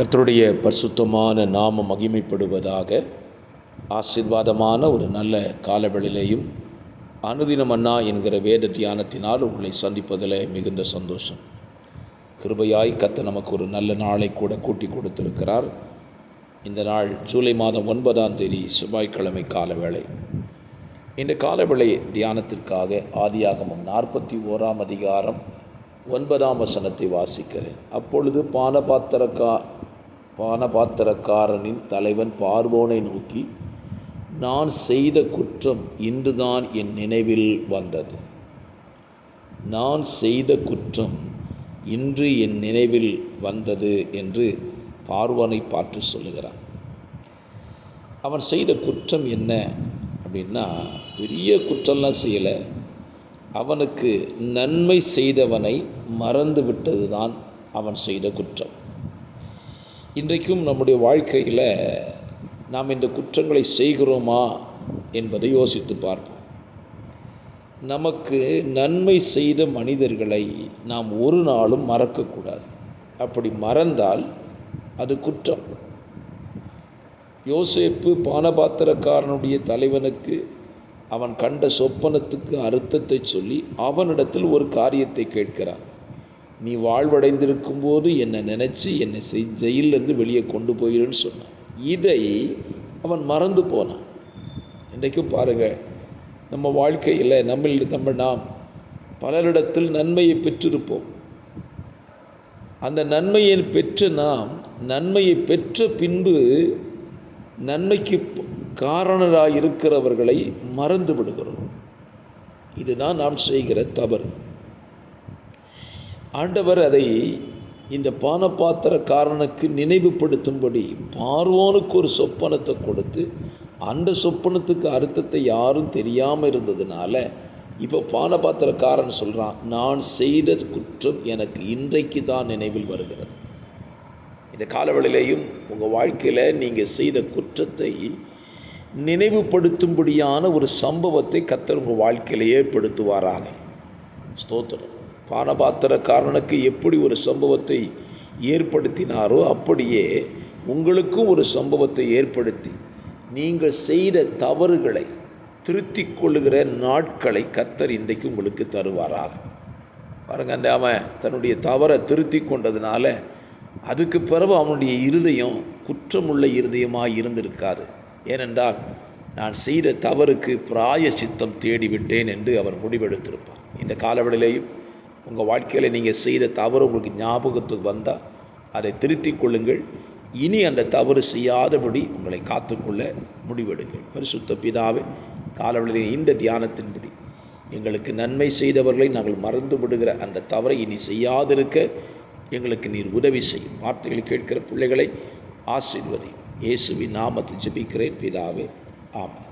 கர்த்தருடைய பரிசுத்தமான நாம மகிமைப்படுவதாக ஆசீர்வாதமான ஒரு நல்ல காலவெளியிலையும் அனுதினம் அண்ணா என்கிற வேத தியானத்தினால் உங்களை சந்திப்பதில் மிகுந்த சந்தோஷம். கிருபையாய் கத்த நமக்கு ஒரு நல்ல நாளை கூட கூட்டி கொடுத்திருக்கிறார். இந்த நாள் ஜூலை மாதம் ஒன்பதாம் தேதி செவ்வாய்க்கிழமை காலவேளை. இந்த காலவேளை தியானத்திற்காக ஆதியாகமும் நாற்பத்தி ஓராம் அதிகாரம் ஒன்பதாம் வசனத்தை வாசிக்கிறேன். அப்பொழுது பானபாத்திரக்கா பானபாத்திரக்காரனின் தலைவன் பார்வோனை நோக்கி நான் செய்த குற்றம் இன்றுதான் என் நினைவில் வந்தது. நான் செய்த குற்றம் இன்று என் நினைவில் வந்தது என்று பார்வனை பார்த்து சொல்லுகிறான். அவன் செய்த குற்றம் என்ன? அப்படின்னா பெரிய குற்றம்லாம் செய்யலை. அவனுக்கு நன்மை செய்தவனை மறந்து விட்டது தான் அவன் செய்த குற்றம். இன்றைக்கும் நம்முடைய வாழ்க்கையில் நாம் இந்த குற்றங்களை செய்கிறோமா என்பதை யோசித்து பார்ப்போம். நமக்கு நன்மை செய்த மனிதர்களை நாம் ஒரு நாளும் மறக்கக்கூடாது. அப்படி மறந்தால் அது குற்றம். யோசேப்பு பானபாத்திரக்காரனுடைய தலைவனுக்கு அவன் கண்ட சொப்பனத்துக்கு அர்த்தத்தை சொல்லி அவனிடத்தில் ஒரு காரியத்தை கேட்கிறான். நீ வாழ்வடைந்திருக்கும் போது என்னை நினச்சி என்னை செய் ஜெயிலேருந்து வெளியே கொண்டு போயிருன்னு சொன்னான். இதை அவன் மறந்து போனான். இன்றைக்கும் பாருங்கள் நம்ம வாழ்க்கையில் நம்மில் நம்ம நாம் பலரிடத்தில் நன்மையை பெற்றிருப்போம். அந்த நன்மையை பெற்ற நாம் நன்மையை பெற்ற பின்பு நன்மைக்கு காரணராக இருக்கிறவர்களை மறந்து விடுகிறோம். இதுதான் நாம் செய்கிற தவறு. ஆண்டவர் அதை இந்த பானபாத்திரக்காரனுக்கு நினைவுபடுத்தும்படி பார்வோனுக்கு ஒரு சொப்பனத்தை கொடுத்து அந்த சொப்பனத்துக்கு அர்த்தத்தை யாரும் தெரியாமல் இருந்ததுனால இப்போ பானபாத்திரக்காரன் சொல்கிறான் நான் செய்த குற்றம் எனக்கு இன்றைக்கு தான் நினைவில் வருகிறது. இந்த காலவெளியிலையும் உங்கள் வாழ்க்கையில் நீங்கள் செய்த குற்றத்தை நினைவுபடுத்தும்படியான ஒரு சம்பவத்தை கத்தர் உங்கள் வாழ்க்கையில் ஏற்படுத்துவாராக. ஸ்தோத்திரம். பானபாத்திரக்காரனுக்கு எப்படி ஒரு சம்பவத்தை ஏற்படுத்தினாரோ அப்படியே உங்களுக்கும் ஒரு சம்பவத்தை ஏற்படுத்தி நீங்கள் செய்த தவறுகளை திருத்தி கொள்ளுகிற நாட்களை கத்தர் இன்றைக்கு உங்களுக்கு தருவாராக. பாருங்க அந்த அவன் தன்னுடைய தவறை திருத்தி கொண்டதுனால அதுக்கு பிறகு அவனுடைய இருதயம் குற்றமுள்ள இருதயமாக இருந்திருக்காது. ஏனென்றால் நான் செய்த தவறுக்கு பிராய சித்தம் தேடிவிட்டேன் என்று அவர் முடிவெடுத்திருப்பார். இந்த காலவெளியிலையும் உங்கள் வாழ்க்கையில் நீங்கள் செய்த தவறு உங்களுக்கு ஞாபகத்துக்கு வந்தால் அதை திருத்தி கொள்ளுங்கள். இனி அந்த தவறு செய்யாதபடி உங்களை காத்துக்கொள்ள முடிவெடுங்கள். பரிசுத்த பிதாவே காலவழியில் இந்த தியானத்தின்படி எங்களுக்கு நன்மை செய்தவர்களை நாங்கள் மறந்து விடுகிற அந்த தவறை இனி செய்யாதிருக்க எங்களுக்கு நீர் உதவி செய்யும். வார்த்தைகளை கேட்கிற பிள்ளைகளை ஆசீர்வதி. இயேசுவின் நாமத்தில் ஜெபிக்கிறேன். பிதாவே ஆமாம்